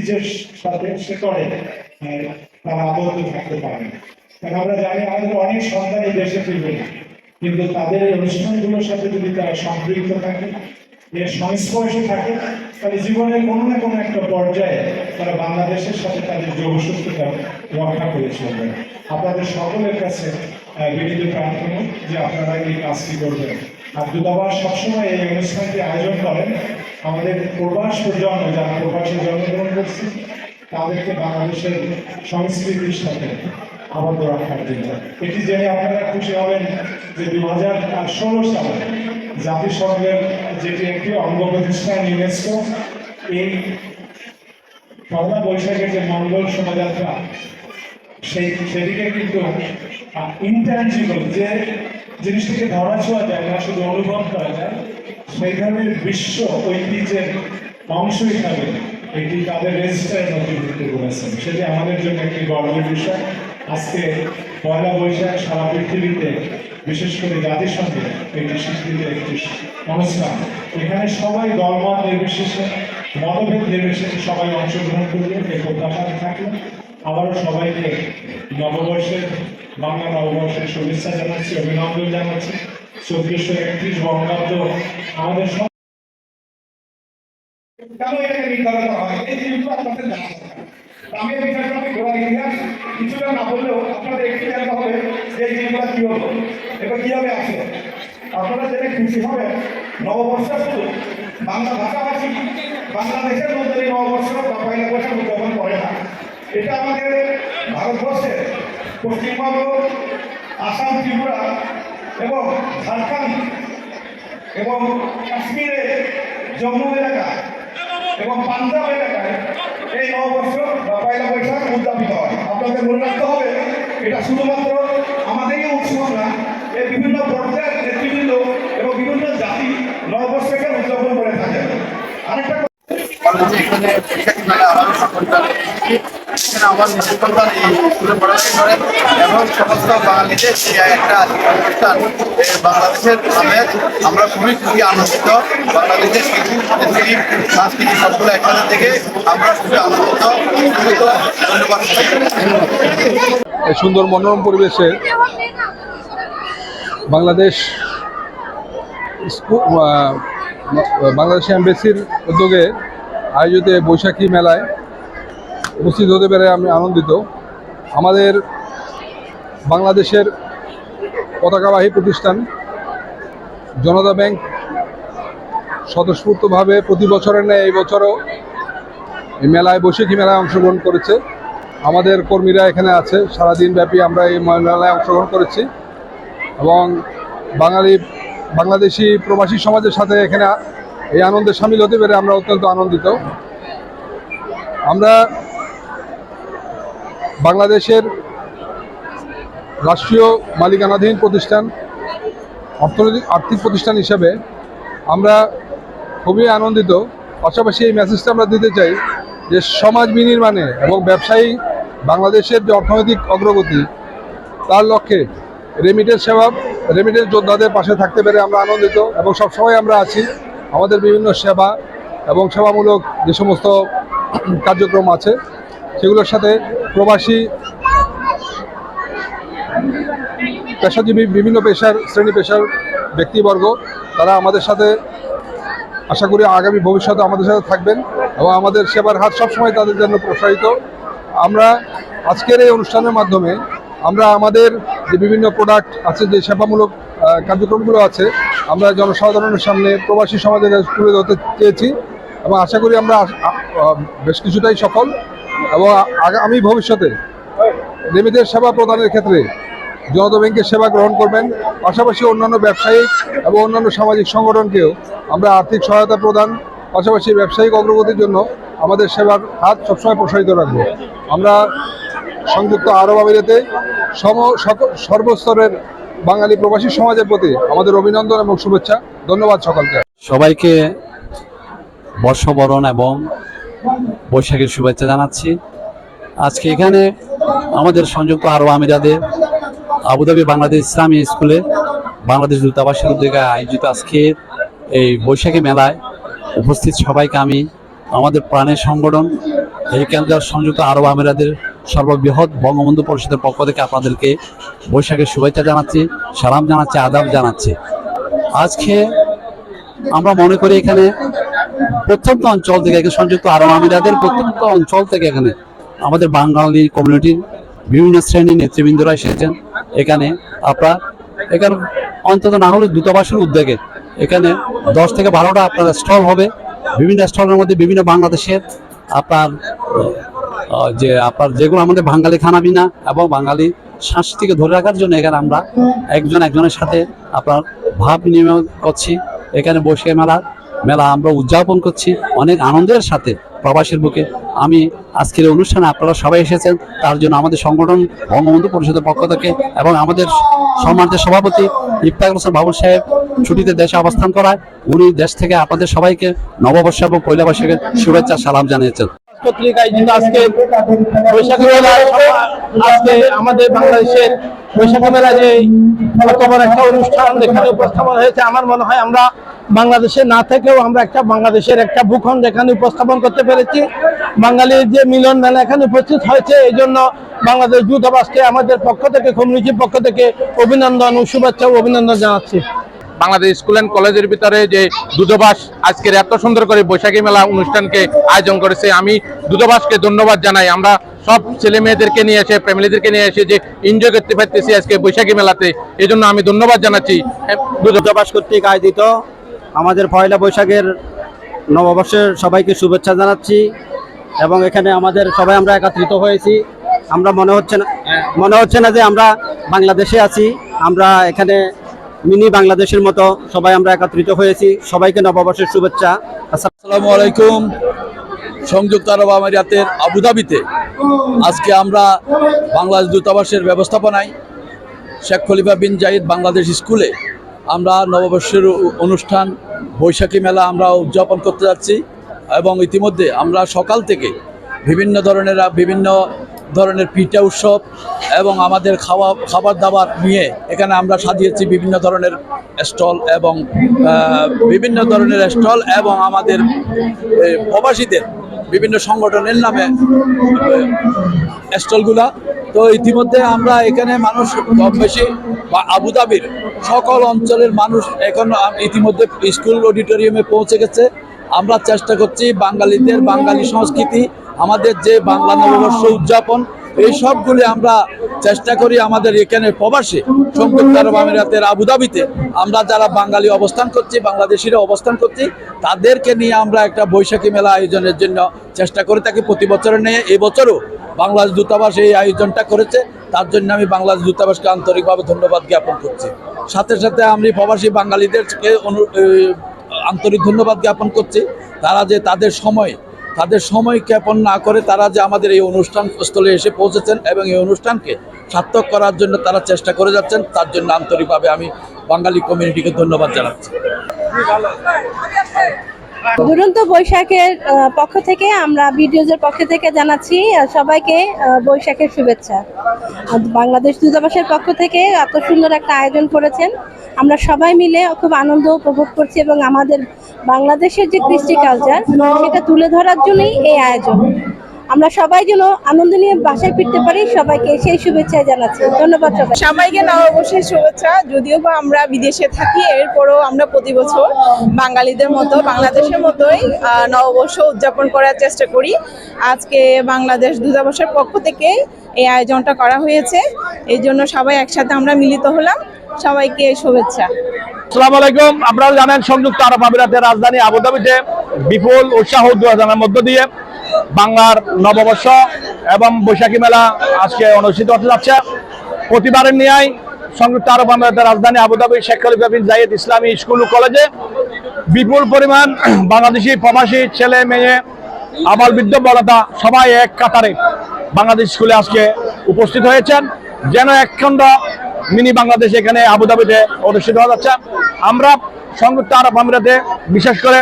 ঐতিহ্যের সাথে শেকড়ে আহ, তারা আবদ্ধ থাকতে পারে। কারণ আমরা জানি আমাদের অনেক সন্তান এই দেশে ফিরবে কিন্তু তাদের এই অনুষ্ঠানগুলোর সাথে যদি তারা সম্পৃক্ত থাকে এর সংস্পর্শে থাকে তাহলে জীবনের কোনো না কোনো একটা পর্যায়ে তারা বাংলাদেশের সাথে তাদের যোগসূত্রতা রক্ষা করে চলবে। আপনাদের সকলের কাছে বিনীত প্রার্থনা যে আপনারা এই কাজটি করবেন। আর দূতাবাস সবসময় এই অনুষ্ঠানটি আয়োজন করেন। আমাদের প্রবাস প্রজন্ম, যারা প্রবাসে জন্মগ্রহণ করছে, তাদেরকে বাংলাদেশের সংস্কৃতির সাথে আবদ্ধ রাখার জন্য। এটি জেনে আপনারা খুশি হবেন যে দু হাজার ষোলো সালে জাতিসংঘের যেটি একটি অঙ্গ প্রতিষ্ঠান ইউনেস্কো, এই পয়লা বৈশাখের যে মঙ্গল শোভাযাত্রা, সেই সেদিকে কিন্তু ইন্টানজিবল যে জিনিসটিকে ধরা ছোঁয়া যায়, না, শুধু অনুভব করা যায় ধরনের বিশ্ব ঐতিহ্যের অংশ হিসাবে এটি তাদের রেজিস্টারে নথিভুক্ত করেছেন। সেটি আমাদের জন্য একটি গর্বের বিষয়। আজকে পয়লা বৈশাখ সারা পৃথিবীতে, বিশেষ করে জাতিসংঘে এটি স্বীকৃতির একটি অনুষ্ঠান। এখানে সবাই দলমত নির্বিশেষে, মতভেদ নির্বিশেষে সবাই অংশগ্রহণ করবে এই প্রত্যাশা থাকলে। আবারও সবাইকে নববর্ষের, বাংলা নববর্ষের শুভেচ্ছা জানাচ্ছি, অভিনন্দন জানাচ্ছি। চব্বিশশো একত্রিশ বঙ্গাব্দ। আমাদের কেন এটাকে নির্ধারণ হয়? এই জিনিসগুলো আপনাদের জানা আমি এই বিষয়টা ঘোরার ইতিহাস কিছুটা না বললেও আপনাদের একটু হবে এই জিনিসগুলো কি হলো এবার কীভাবে আসে আপনারা জেনে খুশি হবেন নববর্ষ শুধু বাংলা ভাষাভাষী বাংলাদেশের মধ্যে এই নববর্ষ বা পয়লা বৈশাখ উদযাপন করে না। এটা আমাদের ভারতবর্ষের পশ্চিমবঙ্গ, আসাম, ত্রিপুরা এবং ঝাড়খণ্ড এবং কাশ্মীরে জম্মু এলাকা এবং পাঞ্জাব এলাকায় এই নববর্ষ বা পয়লা বৈশাখ উদযাপিত হয়। আপনাদের মনে রাখতে হবে, এটা শুধুমাত্র আমাদেরই উৎসব না, এর বিভিন্ন পর্যায়ের নেতৃবৃন্দ এবং বিভিন্ন জাতি নববর্ষকে উদযাপন করে থাকে আরেকটা এখানে এখানে আমার এই স্কুলে পড়াশোনা করে এবং সমস্ত বাঙালিদের যে একটা অনুষ্ঠান বাংলাদেশের নামে আমরা খুবই খুবই আনন্দিত। বাংলাদেশের সাংস্কৃতিক সবগুলো থেকে আমরা খুবই আনন্দিত। ধন্যবাদ। সুন্দর মনোরম পরিবেশে বাংলাদেশ বাংলাদেশ এম্বাসির উদ্যোগে আয়োজিত বৈশাখী মেলায় উপস্থিত হতে পেরে আমি আনন্দিত। আমাদের বাংলাদেশের পতাকাবাহী প্রতিষ্ঠান জনতা ব্যাংক স্বতঃস্ফূর্তভাবে প্রতি বছরের ন্যায় এই বছরও এই মেলায় বৈশাখী মেলায় অংশগ্রহণ করেছে। আমাদের কর্মীরা এখানে আছে। সারাদিন ব্যাপী আমরা এই মেলায় অংশগ্রহণ করেছি। এবং বাঙালি, বাংলাদেশি প্রবাসী সমাজের সাথে এখানে এই আনন্দে সামিল হতে পেরে আমরা অত্যন্ত আনন্দিত। আমরা বাংলাদেশের রাষ্ট্রীয় মালিকানাধীন প্রতিষ্ঠান, অর্থনৈতিক আর্থিক প্রতিষ্ঠান হিসেবে আমরা খুবই আনন্দিত। পাশাপাশি এই মেসেজটা আমরা দিতে চাই যে সমাজ বিনির্মাণে এবং ব্যবসায়ী বাংলাদেশের যে অর্থনৈতিক অগ্রগতি, তার লক্ষ্যে রেমিটেন্স সেবা রেমিটেন্স যোদ্ধাদের পাশে থাকতে পেরে আমরা আনন্দিত এবং সবসময় আমরা আছি। আমাদের বিভিন্ন সেবা এবং সেবামূলক যে সমস্ত কার্যক্রম আছে সেগুলোর সাথে প্রবাসী পেশাজীবী বিভিন্ন পেশার, শ্রেণি পেশার ব্যক্তিবর্গ, তারা আমাদের সাথে আশা করি আগামী ভবিষ্যতে আমাদের সাথে থাকবেন এবং আমাদের সেবার হাত সবসময় তাদের জন্য প্রসারিত। আমরা আজকের এই অনুষ্ঠানের মাধ্যমে আমরা আমাদের যে বিভিন্ন প্রোডাক্ট আছে, যে সেবামূলক কার্যক্রমগুলো আছে, আমরা জনসাধারণের সামনে প্রবাসী সমাজের তুলে ধরতে চেয়েছি এবং আশা করি আমরা বেশ কিছুটাই সফল। এবং আগামী ভবিষ্যতে রেমিটেন্স সেবা প্রদানের ক্ষেত্রে জনতা ব্যাংকের সেবা গ্রহণ করবেন। পাশাপাশি অন্যান্য ব্যবসায়িক এবং অন্যান্য সামাজিক সংগঠনকেও আমরা আর্থিক সহায়তা প্রদান, পাশাপাশি ব্যবসায়িক অগ্রগতির জন্য আমাদের সেবার হাত সবসময় প্রসারিত রাখব। আমরা সংযুক্ত আরব আমিরাতে সম সর্বস্তরের বাঙালি প্রবাসী সমাজের প্রতি আমাদের অভিনন্দন এবং শুভেচ্ছা। ধন্যবাদ সকলকে। সবাইকে বর্ষবরণ এবং বৈশাখের শুভেচ্ছা জানাচ্ছি। আজকে এখানে আমাদের সংযুক্ত আরব আমিরাদের আবুধাবি বাংলাদেশ ইসলামী স্কুলে বাংলাদেশ দূতাবাসের উদ্যোগে আয়োজিত আজকের এই বৈশাখী মেলায় উপস্থিত সবাইকে আমি, আমাদের প্রাণের সংগঠন, এই কেন্দ্রের সংযুক্ত আরব আমিরাদের সর্ববৃহৎ বঙ্গবন্ধু পরিষদের পক্ষ থেকে আপনাদেরকে বৈশাখের শুভেচ্ছা জানাচ্ছি, সালাম জানাচ্ছি, আদাব জানাচ্ছি। আজকে আমরা মনে করি এখানে প্রত্যন্ত অঞ্চল থেকে এখানে সংযুক্ত আরব আমিরাতের প্রত্যন্ত অঞ্চল থেকে এখানে আমাদের বাঙালি কমিউনিটির বিভিন্ন শ্রেণির নেতৃবৃন্দরা এসেছেন। এখানে আপনার, এখানে অন্তত না হলে দূতাবাসের উদ্যোগে এখানে দশ থেকে বারোটা আপনার স্টল হবে। বিভিন্ন স্টলের মধ্যে বিভিন্ন বাংলাদেশের আপনার যে আপনার যেগুলো আমাদের বাঙালি খানাবিনা এবং বাঙালি সংস্কৃতিকে ধরে রাখার জন্য এখানে আমরা একজন একজনের সাথে আপনার ভাব বিনিময় করছি। এখানে বসে মেলা মেলা আমরা উদযাপন করছি। অনেক আনন্দের সাথে প্রবাসীর বুকে। আমি আজকের অনুষ্ঠানে আপনারা সবাই এসেছেন। তার জন্য আমাদের সংগঠন, বঙ্গবন্ধু পরিষদের পক্ষ থেকে এবং আমাদের সম্মানিত সভাপতি ইফতার হোসেন বাবুল সাহেব ছুটিতে দেশে অবস্থান করায়, উনি দেশ থেকে আপনাদের সবাইকে নববর্ষ এবং পয়লা বৈশাখের শুভেচ্ছা, সালাম জানিয়েছেন। পত্রিকায় কিন্তু আজকে বৈশাখী মেলা, আজকে আমাদের বাংলাদেশের বৈশাখী মেলা যে একটা অনুষ্ঠান এখানে উপস্থাপন হয়েছে, আমার মনে হয় আমরা বাংলাদেশে না থেকেও আমরা একটা বাংলাদেশের একটা ভূখণ্ড এখানে উপস্থাপন করতে পেরেছি। বাঙালির যে মিলন মেলা এখানে উপস্থিত হয়েছে এই জন্য বাংলাদেশ দূতাবাসকে আমাদের পক্ষ থেকে কমিউনিটির পক্ষ থেকে অভিনন্দন ও শুভেচ্ছা ও অভিনন্দন জানাচ্ছি। বাংলাদেশ স্কুল অ্যান্ড কলেজের ভিতরে যে দূতাবাস আজকের এত সুন্দর করে বৈশাখী মেলা অনুষ্ঠানকে আয়োজন করেছে আমি দূতাবাসকে ধন্যবাদ জানাই। আমরা সব ছেলে মেয়েদেরকে নিয়ে এসে ফ্যামিলিদেরকে নিয়ে এসে যে এনজয় করতে পারতেছি আজকে বৈশাখী মেলাতে এই জন্য আমি ধন্যবাদ জানাচ্ছি। দূতাবাস কর্তৃক আয়োজিত আমাদের পয়লা বৈশাখের নববর্ষের সবাইকে শুভেচ্ছা জানাচ্ছি এবং এখানে আমাদের সবাই আমরা একত্রিত হয়েছি। আমরা মনে হচ্ছে না, মনে হচ্ছে না যে আমরা বাংলাদেশে আছি। আমরা এখানে মিনি বাংলাদেশের মতো সবাই আমরা একত্রিত হয়েছি। সবাইকে নববর্ষের শুভেচ্ছা। আসসালামু আলাইকুম। সংযুক্ত আরব আমিরাতের আবুধাবিতে আজকে আমরা বাংলাদেশ দূতাবাসের ব্যবস্থাপনায় শেখ খলিফা বিন জাহিদ বাংলাদেশ স্কুলে আমরা নববর্ষের অনুষ্ঠান, বৈশাখী মেলা আমরা উদযাপন করতে যাচ্ছি এবং ইতিমধ্যে আমরা সকাল থেকে বিভিন্ন ধরনের বিভিন্ন ধরনের পিঠা উৎসব এবং আমাদের খাওয়া, খাবার দাবার নিয়ে এখানে আমরা সাজিয়েছি বিভিন্ন ধরনের স্টল এবং বিভিন্ন ধরনের স্টল এবং আমাদের প্রবাসীদের বিভিন্ন সংগঠনের নামে স্টলগুলা তো ইতিমধ্যে আমরা এখানে মানুষ কম বেশি বা আবুধাবির সকল অঞ্চলের মানুষ এখন ইতিমধ্যে স্কুল অডিটোরিয়ামে পৌঁছে গেছে। আমরা চেষ্টা করছি বাঙালিদের বাঙালি সংস্কৃতি, আমাদের যে বাংলা নববর্ষ উদযাপন, এই সবগুলি আমরা চেষ্টা করি আমাদের এখানে প্রবাসে সংযুক্ত আরব আমিরাতের আবুধাবিতে আমরা যারা বাঙালি অবস্থান করছি, বাংলাদেশিরা অবস্থান করছি, তাদেরকে নিয়ে আমরা একটা বৈশাখী মেলা আয়োজনের জন্য চেষ্টা করে থাকি প্রতি বছরের নিয়ে এবছরও বাংলাদেশ দূতাবাস এই আয়োজনটা করেছে। তার জন্য আমি বাংলাদেশ দূতাবাসকে আন্তরিকভাবে ধন্যবাদ জ্ঞাপন করছি। সাথে সাথে আমি প্রবাসী বাঙালিদেরকে অনু আন্তরিক ধন্যবাদ জ্ঞাপন করছি। তারা যে তাদের সময় তাদের সময় জ্ঞাপন না করে তারা যে আমাদের এই অনুষ্ঠান স্থলে এসে পৌঁছেছেন এবং এই অনুষ্ঠানকে সার্থক করার জন্য তারা চেষ্টা করে যাচ্ছেন, তার জন্য আন্তরিকভাবে আমি বাঙালি কমিউনিটিকে ধন্যবাদ জানাচ্ছি। দুরন্ত বৈশাখের পক্ষ থেকে আমরা বিডিওজের পক্ষ থেকে জানাচ্ছি সবাইকে বৈশাখের শুভেচ্ছা। বাংলাদেশ দূতাবাসের পক্ষ থেকে এত সুন্দর একটা আয়োজন করেছেন। আমরা সবাই মিলে খুব আনন্দ উপভোগ করছি এবং আমাদের বাংলাদেশের যে কৃষ্টি কালচার সেটা তুলে ধরার জন্যই এই আয়োজন। আমরা সবাই যেন আনন্দ নিয়ে বাসায় ফিরতে পারি সবাইকে সেই শুভেচ্ছা জানাচ্ছি। ধন্যবাদ সবাই সবাইকে নববর্ষের শুভেচ্ছা। যদিও বা আমরা বিদেশে থাকি এরপরও আমরা প্রতি বছর বাঙালিদের মতো বাংলাদেশের মতোই নববর্ষ উদযাপন করার চেষ্টা করি। আজকে বাংলাদেশ দূতাবাসের পক্ষ থেকে এই আয়োজনটা করা হয়েছে। এই জন্য সবাই একসাথে আমরা মিলিত হলাম। সবাইকে শুভেচ্ছা। আসসালামু আলাইকুম। আপনারা জানেন সংযুক্ত আরব আমিরাতের রাজধানী আবুধাবিতে বিপুল উৎসাহ উদ্বোধনের মধ্য দিয়ে বাংলার নববর্ষ এবং বৈশাখী মেলা আজকে অনুষ্ঠিত হতে যাচ্ছে। প্রতিবারের ন্যায় সংযুক্ত আরব আমিরাতের রাজধানী Abu Dhabi Sheikh Khalifa bin Zayed ইসলামী স্কুল ও কলেজে বিপুল পরিমাণ বাংলাদেশি, প্রবাসী, ছেলে, মেয়ে, আবাল, বৃদ্ধ বলতা সবাই এক কাতারে বাংলাদেশ স্কুলে আজকে উপস্থিত হয়েছেন। যেন একখণ্ড মিনি বাংলাদেশ এখানে আবুধাবিতে অনুষ্ঠিত হওয়া যাচ্ছে। আমরা সংযুক্ত আরব আমিরাতে বিশেষ করে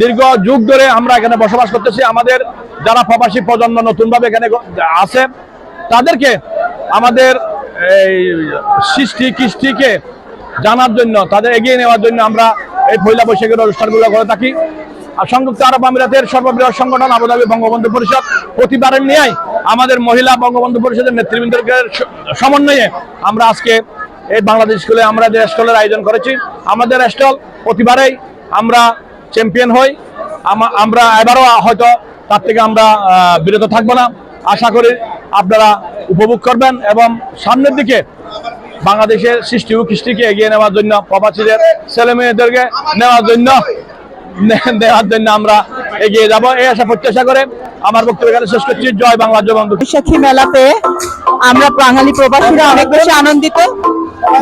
দীর্ঘ যুগ ধরে আমরা এখানে বসবাস করতেছি। আমাদের যারা প্রবাসী প্রজন্ম নতুনভাবে এখানে আছে, তাদেরকে আমাদের এই সৃষ্টি, কৃষ্টিকে জানার জন্য, তাদের এগিয়ে নেওয়ার জন্য আমরা এই পয়লা বৈশাখের অনুষ্ঠানগুলো করে থাকি। আর সংযুক্ত আরব আমিরাতের সর্ববৃহৎ সংগঠন আবুধাবি বঙ্গবন্ধু পরিষদ, প্রতিবারের নিয়েই আমাদের মহিলা বঙ্গবন্ধু পরিষদের নেতৃবৃন্দকে সমন্বয়ে আমরা আজকে এই বাংলাদেশ স্কুলে, আমরা যে স্টলের আয়োজন করেছি, আমাদের স্টল প্রতিবারেই আমরা চ্যাম্পিয়ন হই। আমরা এবারও হয়তো তার থেকে আমরা বিরত থাকব না। আশা করি আপনারা উপভোগ করবেন এবং সামনের দিকে বাংলাদেশের সৃষ্টি ও কৃষ্টিকে এগিয়ে নেওয়ার জন্য, প্রবাসীদের ছেলে মেয়েদেরকে নেওয়ার জন্য নেওয়ার জন্য আমরা এগিয়ে যাব। এই আশা প্রত্যাশা করে আমার বক্তব্য এখানে শেষ করছি। জয় বাংলা, জয় বন্ধু বৈশাখী মেলাতে আমরা বাঙালি প্রবাসীরা অনেক বেশি আনন্দিত।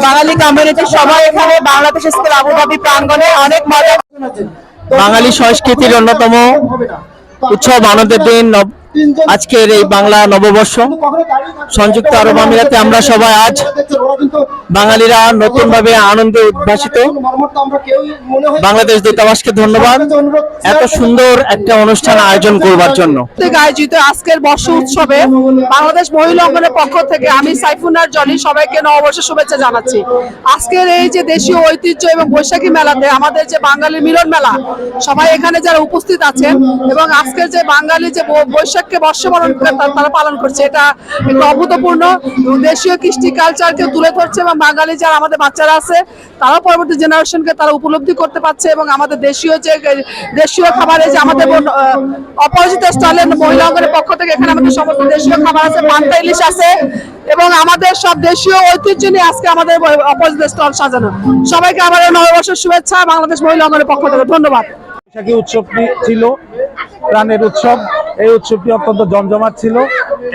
বাঙালি কমিউনিটির সবাই এখানে বাংলাদেশ স্কুল আবুধাবি প্রাঙ্গণে অনেক মজা বাঙালি সংস্কৃতির অন্যতম উৎসব আনন্দের দিন আজকের এই বাংলা নববর্ষ সংযুক্ত আরব আমিরাতে আমরা সবাই আজ বাঙালিরা নতুন ভাবে আনন্দে উদ্ভাসিত। বাংলাদেশ দূতাবাসকে ধন্যবাদ। এত সুন্দর একটা অনুষ্ঠান আয়োজন করবার জন্য। আয়োজিত আজকের বর্ষ উৎসবে বাংলাদেশ মহিলা অঙ্গনের পক্ষ থেকে আমি সাইফুনার জনি সবাইকে নববর্ষের শুভেচ্ছা জানাচ্ছি। আজকের এই যে দেশীয় ঐতিহ্য এবং বৈশাখী মেলাতে আমাদের যে বাঙালি মিলন মেলা সবাই এখানে যারা উপস্থিত আছেন এবং আজকের যে বাঙালি যে বৈ- বৈশাখকে বর্ষবরণ তারা পালন করছে। এটা একটু অভূতপূর্ণ। দেশীয় কৃষ্টি কালচারকে তুলে ধরছে এবং বাঙালি যারা আমাদের বাচ্চারা আছে, তারাও পরবর্তী জেনারেশনকে তারা উপলব্ধি করতে পারছে এবং আমাদের দেশীয় যে দেশীয় খাবারে যে আমাদের অপরাজিত স্টলের মহিলা পক্ষ থেকে এখানে আমাদের সমস্ত দেশীয় খাবার আছে, পান্তা, ইলিশ আছে এবং আমাদের সব দেশীয় ঐতিহ্য নিয়ে আজকে আমাদের অপরাজিত স্টল সাজানো। সবাইকে আবার নববর্ষের শুভেচ্ছা বাংলাদেশ মহিলা অঙ্গনের পক্ষ থেকে ধন্যবাদ। বৈশাখী উৎসবটি ছিল, প্রাণের উৎসব। এই উৎসবটি অত্যন্ত জমজমাট ছিল।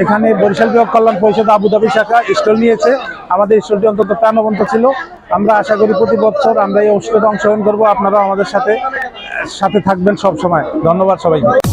এখানে বরিশাল বিভাগ কল্যাণ পরিষদ আবুধাবি শাখা স্টল নিয়েছে। আমাদের স্টলটি অন্তত প্রাণবন্ত ছিল। আমরা আশা করি প্রতি বছর আমরা এই উৎসবে অংশগ্রহণ করব। আপনারা আমাদের সাথে সাথে থাকবেন সব সময় ধন্যবাদ সবাইকে।